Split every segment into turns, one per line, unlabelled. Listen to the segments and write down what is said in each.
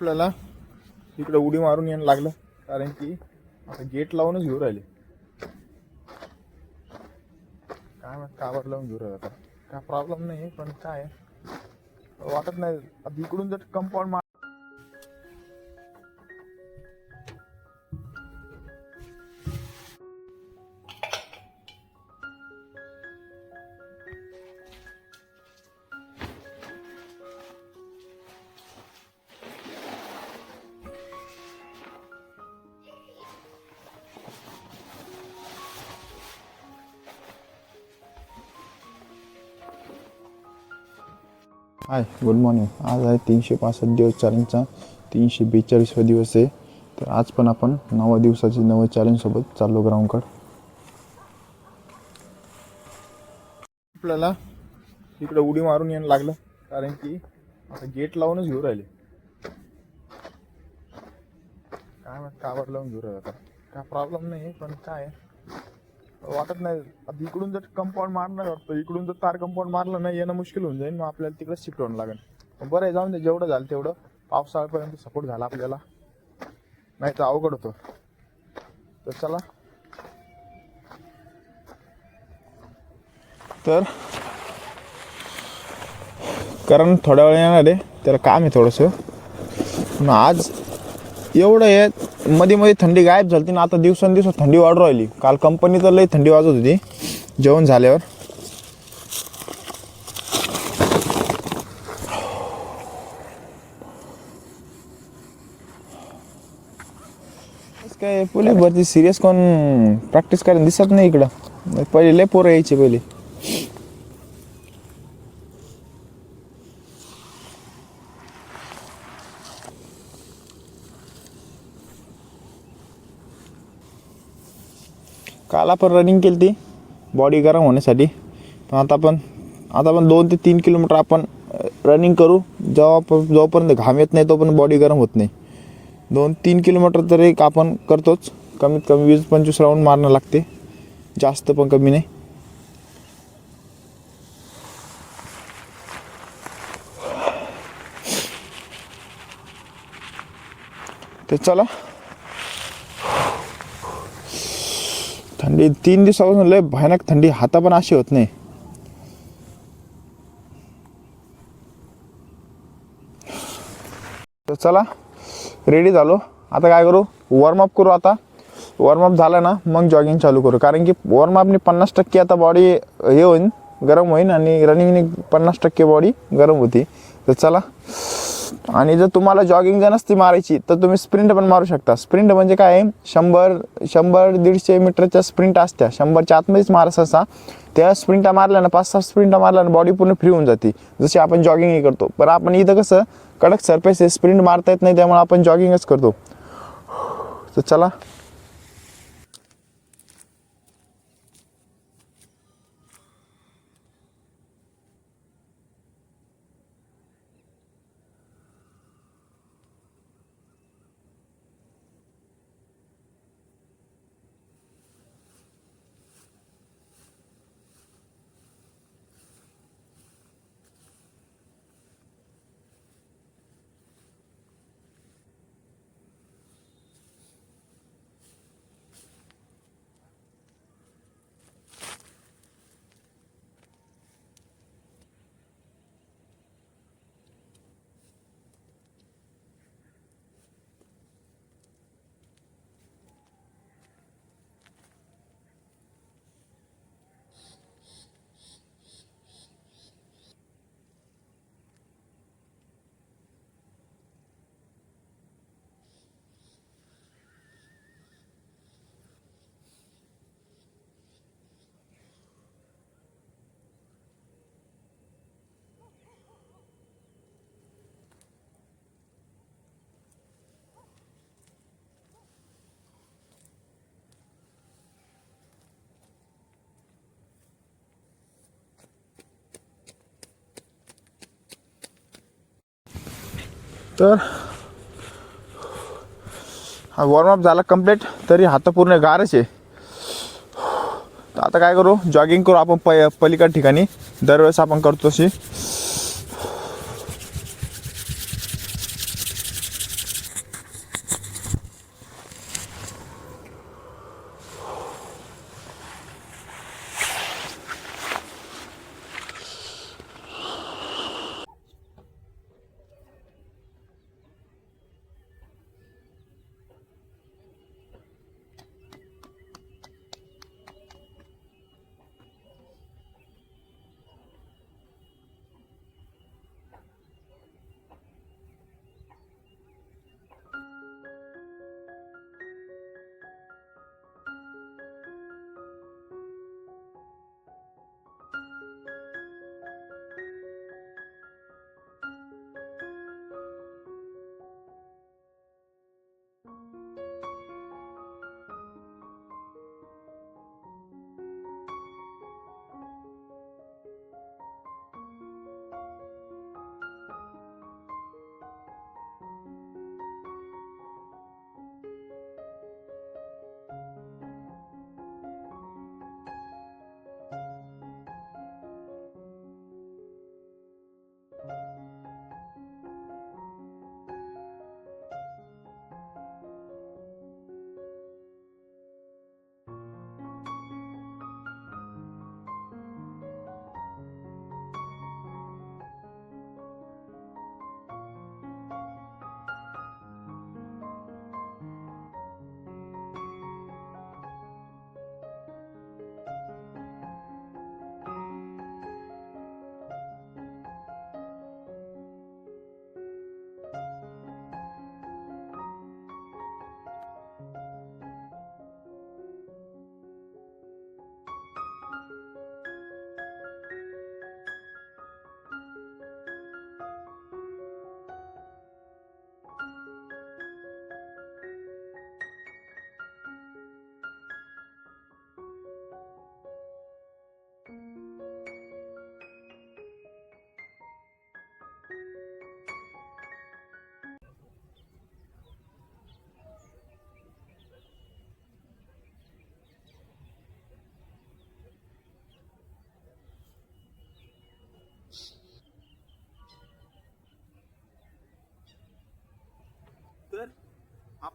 आपल्याला इकडे उडी मारून यायला लागलं कारण की आता गेट लावूनच घेऊ राहिले. काय कावर लावून घेऊ राहिले आता? काय प्रॉब्लेम नाही पण काय वाटत नाही. आता इकडून जर कंपाऊंड हाय गुड मॉर्निंग आज आहे तीनशे पासष्ट दिवस चॅलेंजचा तीनशे बेचाळीसवा दिवस आहे. तर आज पण आपण नवा दिवसाचे नवं चॅलेंजसोबत चाललो ग्राउंडकड आपल्याला इकडे उडी मारून यायला लागलं कारण की आता गेट लावूनच घेऊ राहिले. काय माहीत कावर लावून घेऊ राहिले आता. काय प्रॉब्लेम नाही पण काय आहे, वाटत नाही. आता इकडून जर कंपाऊंड मारणार वाटतं इकडून जर तार कंपाऊंड मारलं नाही येणं मुश्किल होऊन जाईल मग आपल्याला तिकडे शिफ्ट होणं लागेल. पण बरं आहे जाऊन दे जेवढं झालं तेवढं. पावसाळ्यापर्यंत सपोर्ट झाला आपल्याला. नाही तर अवघड होतं. तर चला. तर कारण थोड्या वेळ येणार आहे त्याला काम आहे थोडंसं. मग आज एवढं आहे मध्ये मध्ये थंडी गायब झाली ना आता दिवसेंदिवस थंडी वाढू राहिली. काल कंपनी तर लई थंडी वाजत होती. जेवण झाल्यावर. काय पोलीस भरती सिरियस कोण प्रॅक्टिस करायला दिसत नाही इकडं. पहिले लय पोरं यायचे पहिले. काल आपण रनिंग केली ती बॉडी गरम होण्यासाठी. पण आता आपण आता आपण दोन ते तीन किलोमीटर आपण रनिंग करू. जेव्हा जोपर्यंत घाम येत नाही तोपर्यंत बॉडी गरम होत नाही. दोन तीन किलोमीटर तरी एक आपण करतोच. कमीत कमी वीस पंचवीस राऊंड मारणं लागते. जास्त पण कमी नाही. तर चला थंडी तीन दिवसापासून लय भयानक थंडी हाता पण अशी होत नाही. तर चला रेडी झालो. आता काय करू? वॉर्मअप करू आता. वॉर्मअप झालं ना मग जॉगिंग चालू करू. कारण की वॉर्मअपने पन्नास टक्के आता बॉडी हे होईल गरम होईन आणि रनिंगने पन्नास टक्के बॉडी गरम होती. तर चला आणि जर तुम्हाला जॉगिंग जर नसती मारायची तर तुम्ही स्प्रिंट पण मारू शकता. स्प्रिंट म्हणजे काय आहे? शंभर शंभर दीडशे मीटरच्या स्प्रिंट असत्या. शंभरच्या आतमध्येच मारायचं असा. त्या स्प्रिंटा मारल्यानं पाच सहा स्प्रिंटा मारल्यानं बॉडी पूर्ण फ्री होऊन जाते. जशी आपण जॉगिंगही करतो. पण आपण इथं कसं कडक सरफेस आहे. स्प्रिंट मारता येत नाही त्यामुळे आपण जॉगिंगच करतो. तर चला. तर हा वॉर्मअप झाला कंप्लीट तरी हात पूर्ण गारच आहे. तर आता काय करू? जॉगिंग करू आपण प पलीकड ठिकाणी. दरवेळेस आपण करतो तशी.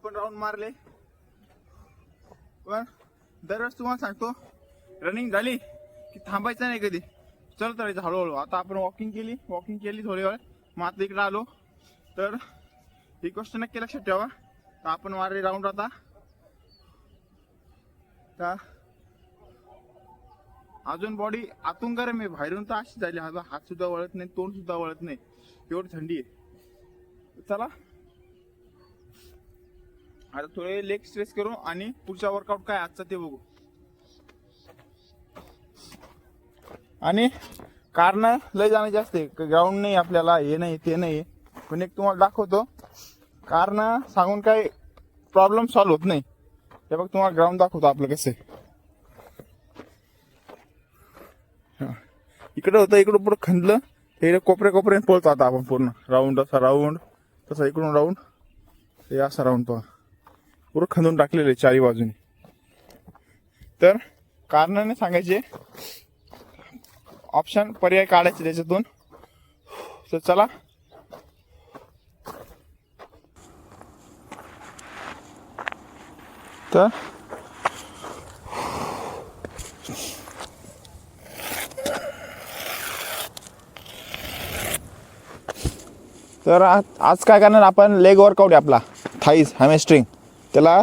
आपण राऊंड मारले. पण दरवेळेस तुम्हाला सांगतो रनिंग झाली की थांबायचं नाही कधी. चल तर हळूहळू. आता आपण वॉकिंग केली. वॉकिंग केली थोडी वेळ. मग आता इकडे आलो. तर ही गोष्ट नक्की लक्षात ठेवा. तर आपण मारले राऊंड आता. तर अजून बॉडी आतून गरम आहे. बाहेरून तर अशी झाली. हात सुद्धा वळत नाही तोंड सुद्धा वळत नाही. एवढी थंडी आहे. चला. आता थोडे लेग स्ट्रेस करू आणि पुढचा वर्कआउट काय आजचा ते बघू. आणि कारण लय जाण्याचे असते ग्राउंड नाही आपल्याला हे नाही ते नाही. पण एक तुम्हाला दाखवतो कारण सांगून काय प्रॉब्लेम सॉल्व्ह होत नाही. हे बघ तुम्हाला ग्राउंड दाखवतो आपलं कसं आहे. इकडं होतं इकडं पुढं खणलं हे कोपरे कोपरे पळतो आता आपण पूर्ण. राऊंड असा राऊंड तसा इकडून राऊंड हे असा राऊंड पहा. पूर्ण खंदून टाकलेलं आहे चारी बाजूने. तर कारणाने सांगायचे ऑप्शन पर्याय काढायचे त्याच्यातून. तर चला. तर तर आज आज काय करणार आपण? लेग वर्कआउट आहे आपला. थाईज हॅमेस्ट्रिंग त्याला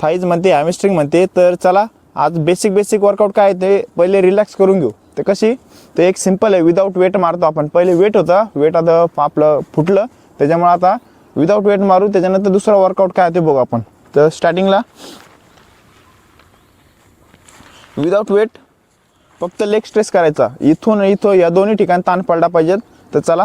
थाईज म्हणते हॅमेस्ट्रिंग म्हणते तर चला आज बेसिक बेसिक वर्कआउट काय ते पहिले रिलॅक्स करून घेऊ. तर कशी? ते एक सिंपल आहे विदाऊट वेट मारतो आपण. पहिले वेट होता वेट आता आपलं फुटलं त्याच्यामुळे आता विदाऊट वेट मारू त्याच्यानंतर दुसरा वर्कआउट काय ते बघू आपण. तर स्टार्टिंगला विदाऊट वेट फक्त लेग स्ट्रेस करायचा. इथून इथं या दोन्ही ठिकाणी ताण पडला पाहिजेत. तर चला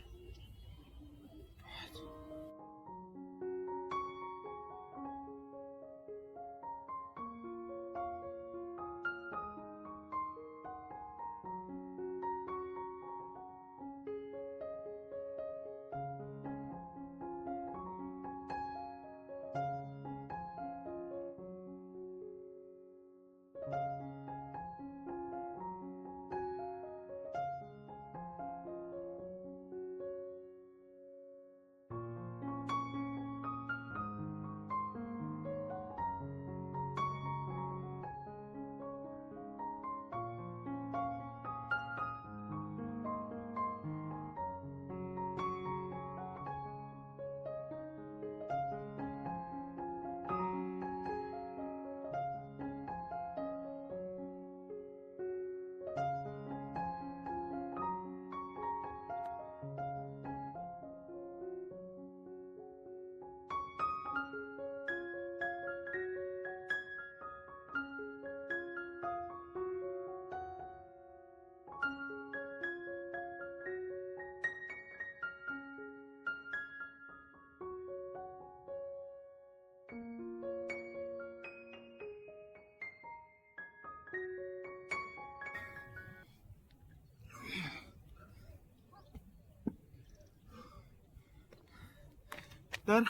तर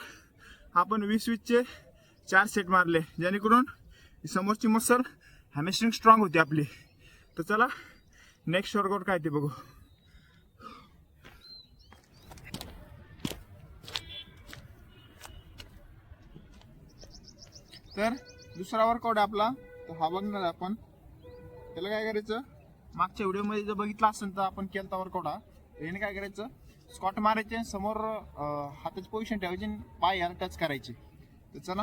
आपण वीस वीसचे चार सेट मारले. जेणेकरून समोरची मसल हॅमेस्ट्रिंग स्ट्रॉंग होती आपली. तर चला नेक्स्ट वर्कआउट काय ते बघू. तर दुसरा वर्कआउट आहे आपला. तर हा बघणार आपण. त्याला काय करायचं? मागच्या व्हिडिओमध्ये जर बघितलं असेल तर आपण केलता वर्कआउट हा. याने काय करायचं? स्कॉट मारायचे समोर अं, हाताची पोझिशन ठेवायची पाय याला टच करायचे. तर चला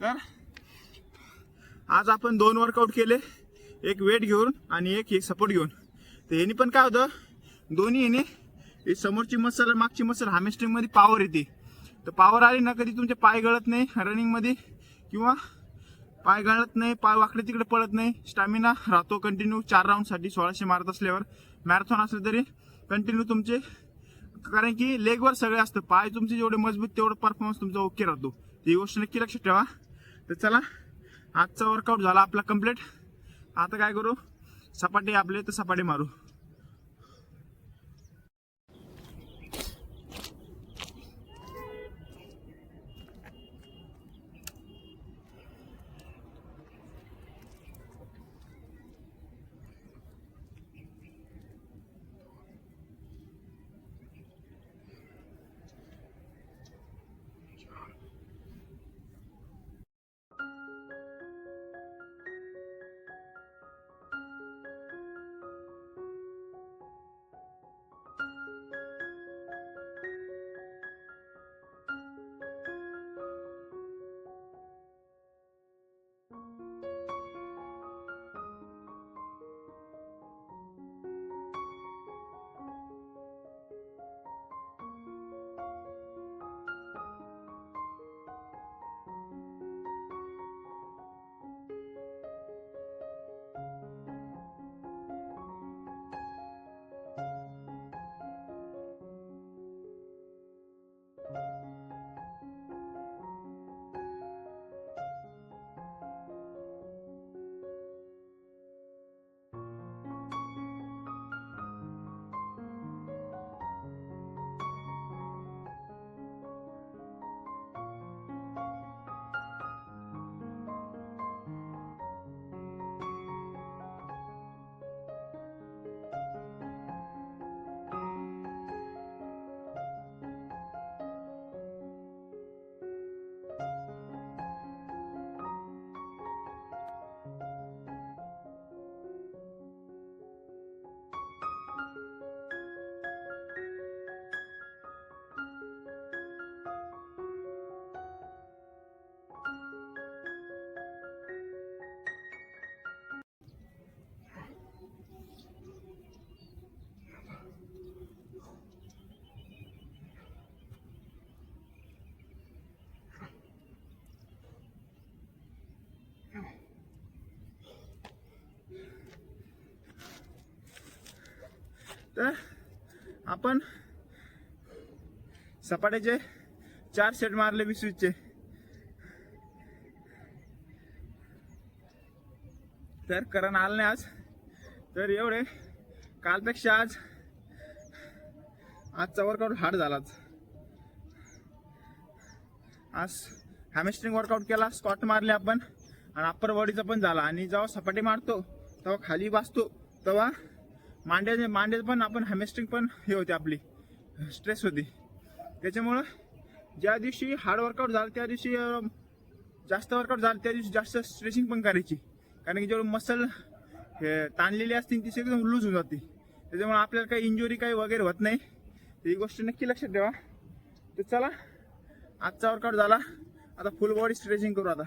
तर आज आपण दोन वर्कआउट केले. एक वेट घेऊन आणि एक हे सपोर्ट घेऊन. तर ह्यानी पण काय होतं? दोन्ही ह्याने समोरची मसल मागची मसल हॅमेस्ट्रिंगमध्ये पावर पॉवर येते. तर पॉवर आली ना कधी तुमचे पाय गळत नाही रनिंगमध्ये किंवा पाय गळत नाही पाय वाकडे तिकडे पडत नाही. स्टॅमिना राहतो कंटिन्यू चार राऊंडसाठी सोळाशे मारत असल्यावर मॅरेथॉन असलं तरी कंटिन्यू तुमचे कारण की लेगवर सगळे असतं. पाय तुमचे जेवढे मजबूत तेवढं परफॉर्मन्स तुमचा ओके राहतो. ही गोष्ट नक्की लक्षात ठेवा. तर चला आजचा वर्कआउट झाला आपला कंप्लीट आता काय करू? सपाटे आपले तर सपाटे मारू. तर आपण सपाट्याचे चार सेट मारले वीस वीसचे तर करण आलं नाही आज. तर एवढे. कालपेक्षा आज आजचा वर्कआउट हार्ड झालाच आज. हॅमेस्ट्रिंग वर्कआउट केला स्कॉट मारले आपण. आणि अप्पर बॉडीचा पण झाला. आणि जेव्हा सपाटी मारतो तेव्हा खाली बसतो तेव्हा मांड्याचे मांड्यात पण आपण हॅमेस्ट्रिंग पण हे होते आपली. स्ट्रेस होती. त्याच्यामुळं ज्या दिवशी हार्ड वर्कआउट झालं त्या दिवशी जास्त वर्कआउट झालं त्या दिवशी जास्त स्ट्रेचिंग पण करायची. कारण की जेवढं मसल हे ताणलेली असतील ती एकदम लूज होऊन जाते. त्याच्यामुळे आपल्याला काही इंजुरी काही वगैरे होत नाही. ही गोष्ट नक्की लक्षात ठेवा. तर चला आजचा वर्कआउट झाला. आता फुल बॉडी स्ट्रेचिंग करू आता.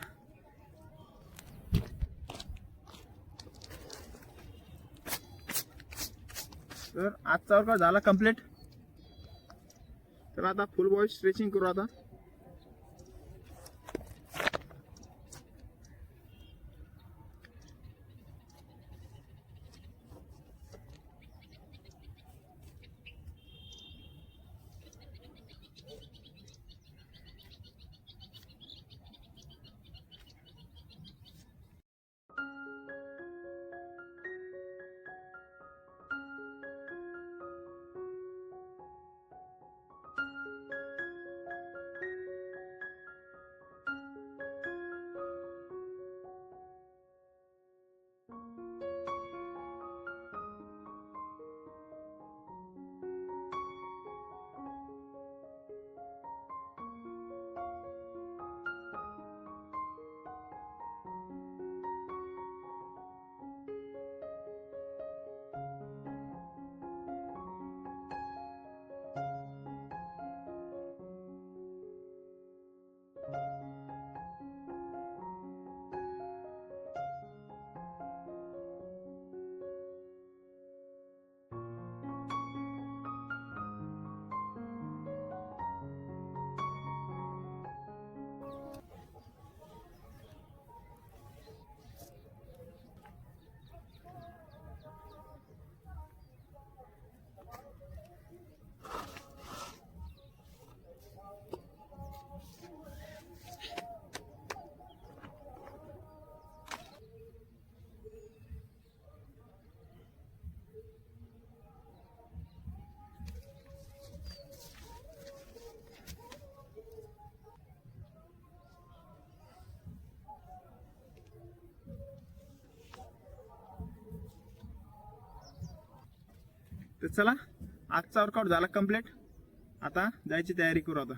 तर आजचा वर्कआउट झाला कंप्लीट तर आता फुल बॉडी स्ट्रेचिंग करू आता. तर चला आजचा वर्कआउट झाला कंप्लीट आता जायची तयारी करू आता.